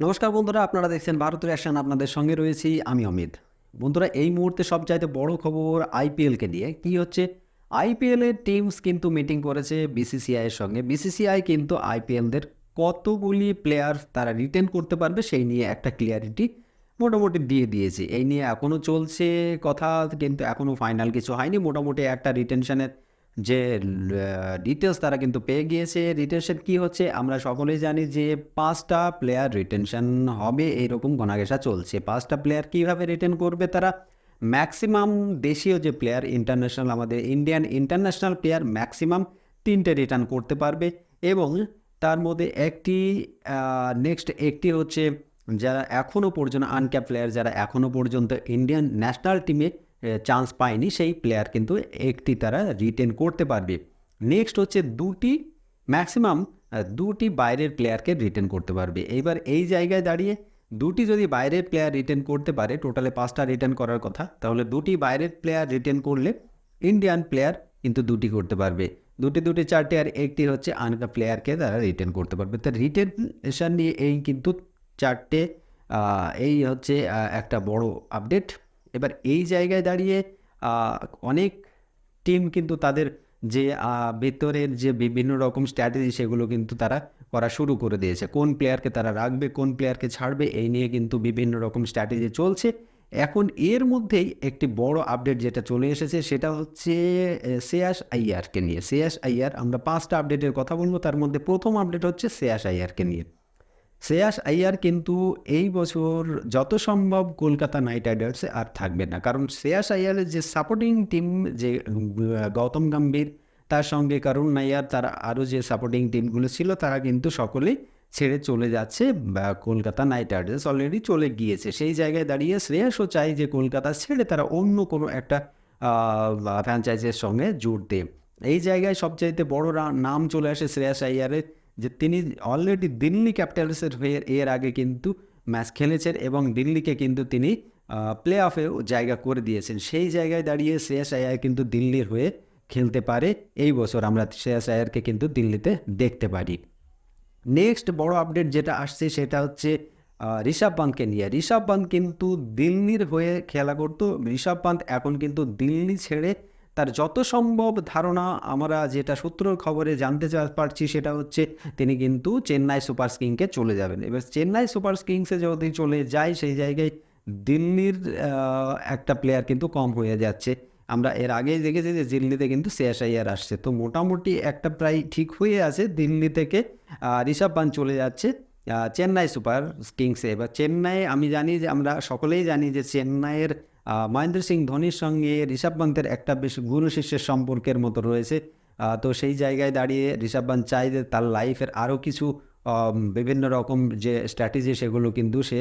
নমস্কার বন্ধুরা, আপনারা দেখছেন ভারতের অ্যাকশন, আপনাদের সঙ্গে রয়েছি আমি অমিত। বন্ধুরা, এই মুহূর্তে সবচাইতে বড় খবর আইপিএলকে নিয়ে কি হচ্ছে? আইপিএলের টিমস কিন্তু মিটিং করেছে বিসিসিআই এর সঙ্গে। বিসিসিআই কিন্তু আইপিএলদের কতগুলি প্লেয়ার তারা রিটেন করতে পারবে সেই নিয়ে একটা ক্লিয়ারিটি মোটামুটি দিয়ে দিয়েছে। এই নিয়ে এখনও চলছে কথা, কিন্তু এখনও ফাইনাল কিছু হয়নি। মোটামুটি একটা রিটেনশনের যে ডিটেলস তারা কিন্তু পেয়ে গিয়েছে। রিটেনশন কি হচ্ছে? আমরা সকলেই জানি যে, পাঁচটা প্লেয়ার রিটেনশন হবে এইরকম গণাগেসা চলছে। পাঁচটা প্লেয়ার কীভাবে রিটেন করবে তারা? ম্যাক্সিমাম দেশীয় যে প্লেয়ার ইন্টারন্যাশনাল আমাদের ইন্ডিয়ান ইন্টারন্যাশনাল প্লেয়ার ম্যাক্সিমাম তিনটে রিটার্ন করতে পারবে এবং তার মধ্যে একটি নেক্সট একটি হচ্ছে, যারা এখনও পর্যন্ত আনক্যাপ প্লেয়ার যারা এখনও পর্যন্ত ইন্ডিয়ান ন্যাশনাল টিমে চান্স পায়নি, সেই প্লেয়ার কিন্তু একটি তারা রিটেন করতে পারবে। নেক্সট হচ্ছে দুটি ম্যাক্সিমাম দুটি বাইরের প্লেয়ারকে রিটেন করতে পারবে। এইবার এই জায়গায় দাঁড়িয়ে দুটি যদি বাইরের প্লেয়ার রিটেন করতে পারে টোটালে পাঁচটা রিটেন করার কথা, তাহলে দুটি বাইরের প্লেয়ার রিটেন করলে ইন্ডিয়ান প্লেয়ার কিন্তু দুটি করতে পারবে। দুটি দুটি, চারটে আর একটি হচ্ছে আনকা প্লেয়ারকে তারা রিটেন করতে পারবে। তো রিটেনশন নিয়ে এই কিন্তু চারটে এই হচ্ছে একটা বড় আপডেট এবার এই জায়গায় দাঁড়িয়ে অনেক টিম কিন্তু তাদের যে ভেতরের যে বিভিন্ন রকম স্ট্র্যাটেজি সেগুলো কিন্তু তারা করা শুরু করে দিয়েছে। কোন প্লেয়ারকে তারা রাখবে, কোন প্লেয়ারকে ছাড়বে, এই নিয়ে কিন্তু বিভিন্ন রকম স্ট্র্যাটেজি চলছে। এখন এর মধ্যেই একটি বড় আপডেট যেটা চলে এসেছে, সেটা হচ্ছে শ্রেয়াস আইয়ারকে নিয়ে। শ্রেয়াস আইয়ার আমরা পাঁচটা আপডেটের কথা বলব, তার মধ্যে প্রথম আপডেট হচ্ছে শ্রেয়াস আইয়ারকে নিয়ে। শ্রেয়াস আইয়ার কিন্তু এই বছর যত সম্ভব কলকাতা নাইট রাইডার্সে আর থাকবে না। কারণ শ্রেয়াস আইয়ারের যে সাপোর্টিং টিম যে গৌতম গম্ভীর, তার সঙ্গে কারণ নাইয়ার তার আরও যে সাপোর্টিং টিমগুলো ছিল, তারা কিন্তু সকলেই ছেড়ে চলে যাচ্ছে, বা কলকাতা নাইট রাইডার্স অলরেডি চলে গিয়েছে। সেই জায়গায় দাঁড়িয়ে শ্রেয়াসও চাই যে কলকাতা ছেড়ে তারা অন্য কোনো একটা ফ্র্যাঞ্চাইজের সঙ্গে জুড়তে এই জায়গায় সবচাইতে বড় নাম চলে আসে শ্রেয়াস আইয়ারের যে তিনি অলরেডি দিল্লি ক্যাপিটালসের হয়ে এর আগে কিন্তু ম্যাচ খেলেছেন এবং দিল্লিকে কিন্তু তিনি প্লে অফেও জায়গা করে দিয়েছেন। সেই জায়গায় দাঁড়িয়ে শ্রেয়াস আয়ার কিন্তু দিল্লির হয়ে খেলতে পারে। এই বছর আমরা শ্রেয়াস আয়ারকে কিন্তু দিল্লিতে দেখতে পারি। নেক্সট বড় আপডেট যেটা আসছে সেটা হচ্ছে ঋষভ পান্তকে নিয়ে। ঋষভ পান্ত কিন্তু দিল্লির হয়ে খেলা করতো। ঋষভ পান্ত এখন কিন্তু দিল্লি ছেড়ে তার যত সম্ভব ধারণা আমরা যেটা সূত্রর খবরে জানতে পারছি সেটা হচ্ছে তিনি কিন্তু চেন্নাই সুপার কিংসকে চলে যাবেন। এবার চেন্নাই সুপার কিংসে যদি চলে যায়, সেই জায়গায় দিল্লির একটা প্লেয়ার কিন্তু কম হয়ে যাচ্ছে। আমরা এর আগেই দেখেছি যে দিল্লিতে কিন্তু শেষ আইয়ার আসছে। তো মোটামুটি একটা প্রায় ঠিক হয়ে আছে দিল্লি থেকে ঋষভ পান্ত চলে যাচ্ছে চেন্নাই সুপার কিংসে। এবার চেন্নাই, আমি জানি যে আমরা সকলেই জানি যে চেন্নাইয়ের মহেন্দ্র সিং ধোনির সঙ্গে ঋষভ পান্তের একটা বেশ গুরু শিষ্যের সম্পর্কের মতো রয়েছে। তো সেই জায়গায় দাঁড়িয়ে ঋষভ পান্ত চাই যে তার লাইফের আরও কিছু বিভিন্ন রকম যে স্ট্র্যাটেজি সেগুলো কিন্তু সে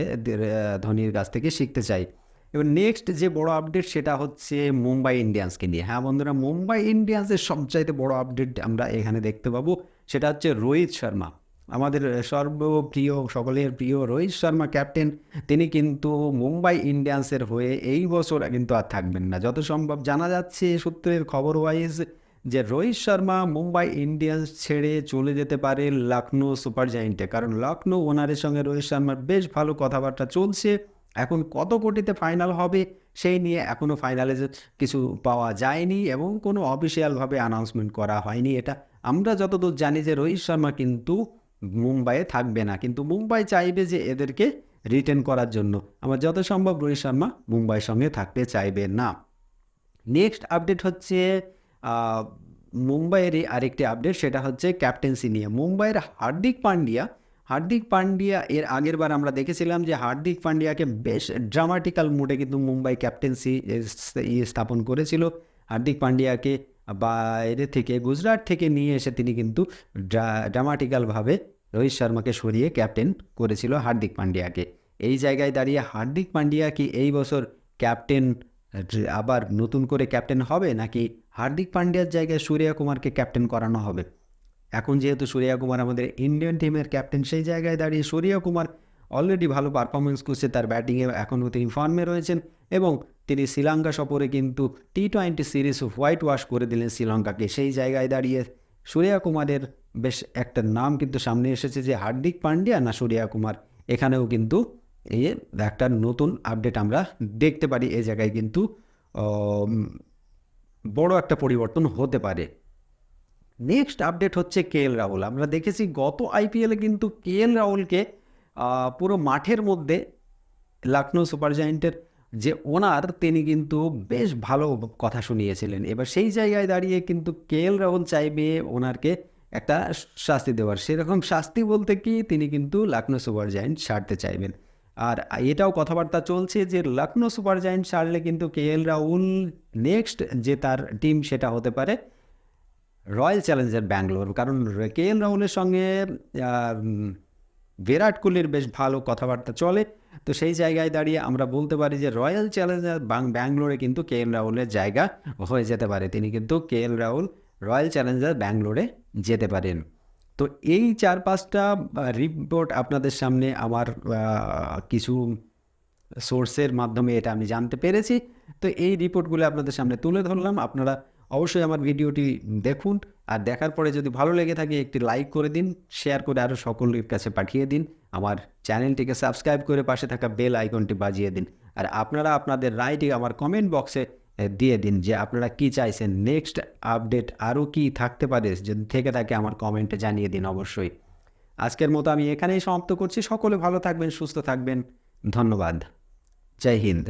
ধোনির কাছ থেকে শিখতে চায়। এবার নেক্সট যে বড় আপডেট সেটা হচ্ছে মুম্বাই ইন্ডিয়ান্সকে নিয়ে। হ্যাঁ বন্ধুরা, মুম্বাই ইন্ডিয়ান্সের সবচাইতে বড় আপডেট আমরা এখানে দেখতে পাবো। সেটা হচ্ছে রোহিত শর্মা। আমাদের সর্বপ্রিয়, সকলের প্রিয় রোহিত শর্মা ক্যাপ্টেন তিনি কিন্তু মুম্বাই ইন্ডিয়ান্সের হয়ে এই বছর কিন্তু আর থাকবেন না। যত সম্ভব জানা যাচ্ছে সূত্রের খবর ওয়াইজ যে রোহিত শর্মা মুম্বাই ইন্ডিয়ান্স ছেড়ে চলে যেতে পারে লখনৌ সুপার জায়েন্টে। কারণ লখনৌ ওনারের সঙ্গে রোহিত শর্মার বেশ ভালো কথাবার্তা চলছে। এখন কত কোটিতে ফাইনাল হবে সেই নিয়ে এখনও ফাইনালে কিছু পাওয়া যায়নি এবং কোনো অফিসিয়ালভাবে অ্যানাউন্সমেন্ট করা হয়নি। এটা আমরা যতদূর জানি যে রোহিত শর্মা কিন্তু মুম্বাইয়ে থাকবে না। কিন্তু মুম্বাই চাইবে যে এদেরকে রিটেন করার জন্য। আমার যত সম্ভব রোহিত শর্মা মুম্বাইয়ের সঙ্গে থাকতে চাইবে না। নেক্সট আপডেট হচ্ছে মুম্বাইয়েরই আরেকটি আপডেট সেটা হচ্ছে ক্যাপ্টেন্সি নিয়ে। মুম্বাইয়ের হার্দিক পান্ডিয়া হার্দিক পান্ডিয়া এর আগের বার আমরা দেখেছিলাম যে হার্দিক পান্ডিয়াকে বেশ ড্রামাটিক্যাল মুডে কিন্তু মুম্বাই ক্যাপ্টেন্সি স্থাপন করেছিল। হার্দিক পান্ডিয়াকে বাইরে থেকে, গুজরাট থেকে নিয়ে এসে তিনি কিন্তু ড্রামাটিক্যালভাবে রোহিত শর্মাকে সরিয়ে ক্যাপ্টেন করেছিল হার্দিক পান্ডিয়াকে। এই জায়গায় দাঁড়িয়ে হার্দিক পান্ডিয়া কি এই বছর ক্যাপ্টেন আবার নতুন করে ক্যাপ্টেন হবে, নাকি হার্দিক পান্ডিয়ার জায়গায় সূর্যা কুমারকে ক্যাপ্টেন করানো হবে? এখন যেহেতু সূর্যা কুমার আমাদের ইন্ডিয়ান টিমের ক্যাপ্টেন, সেই জায়গায় দাঁড়িয়ে সূর্যা কুমার অলরেডি ভালো পারফরমেন্স করছে, তার ব্যাটিংয়ে এখনও তিনি ফর্মে রয়েছেন এবং তিনি শ্রীলঙ্কা সফরে কিন্তু T twenty series whitewash করে দিলেন শ্রীলঙ্কাকে। সেই জায়গায় দাঁড়িয়ে সূর্যা কুমারের বেশ একটা নাম কিন্তু সামনে এসেছে যে হার্দিক পান্ডিয়া না সূর্যা কুমার এখানেও কিন্তু এই একটা নতুন আপডেট আমরা দেখতে পারি এই জায়গায় কিন্তু বড় একটা পরিবর্তন হতে পারে। নেক্সট আপডেট হচ্ছে কে এল রাহুল। আমরা দেখেছি গত আইপিএলে কিন্তু কে এল রাহুলকে পুরো মাঠের মধ্যে লখনৌ সুপার জায়েন্টের যে ওনার তিনি কিন্তু বেশ ভালো কথা শুনিয়েছিলেন। এবার সেই জায়গায় দাঁড়িয়ে কিন্তু কে এল রাহুল চাইবে ওনারকে একটা শাস্তি দেওয়ার। সেরকম শাস্তি বলতে কি, তিনি কিন্তু লখনৌ সুপার জায়েন্ট ছাড়তে চাইবেন। আর এটাও কথাবার্তা চলছে যে লখনৌ সুপার জায়েন্ট ছাড়লে কিন্তু কে এল রাহুল নেক্সট যে তার টিম সেটা হতে পারে রয়্যাল চ্যালেঞ্জার ব্যাঙ্গালোর। কারণ কে এল রাহুলের সঙ্গে বিরাট কোহলির বেশ ভালো কথাবার্তা চলে। তো সেই জায়গায় দাঁড়িয়ে আমরা বলতে পারি যে রয়্যাল চ্যালেঞ্জার বাং- ব্যাঙ্গালোরে কিন্তু কে এল রাহুলের জায়গা হয়ে যেতে পারে। তিনি কিন্তু K L Rahul Royal Challenger ব্যাঙ্গালোরে যেতে পারেন। তো এই চার পাঁচটা রিপোর্ট আপনাদের সামনে আমার কিছু সোর্সের মাধ্যমে এটা আমি জানতে পেরেছি। তো এই রিপোর্টগুলো আপনাদের সামনে তুলে ধরলাম। আপনারা অবশ্যই আমার ভিডিওটি দেখুন। আর দেখার পরে যদি ভালো লেগে থাকে একটি লাইক করে দিন শেয়ার করে আরও সকলের কাছে পাঠিয়ে দিন। আমার চ্যানেলটিকে সাবস্ক্রাইব করে পাশে থাকা বেল আইকনটি বাজিয়ে দিন। আর আপনারা আপনাদের রায়টি আমার কমেন্ট বক্সে দিয়ে দিন যে আপনারা কি চাইছেন। নেক্সট আপডেট আরও কি থাকতে পারে যদি থেকে থাকে আমার কমেন্টে জানিয়ে দিন অবশ্যই। আজকের মতো আমি এখানেই সমাপ্ত করছি। সকলে ভালো থাকবেন, সুস্থ থাকবেন। ধন্যবাদ। জয় হিন্দ।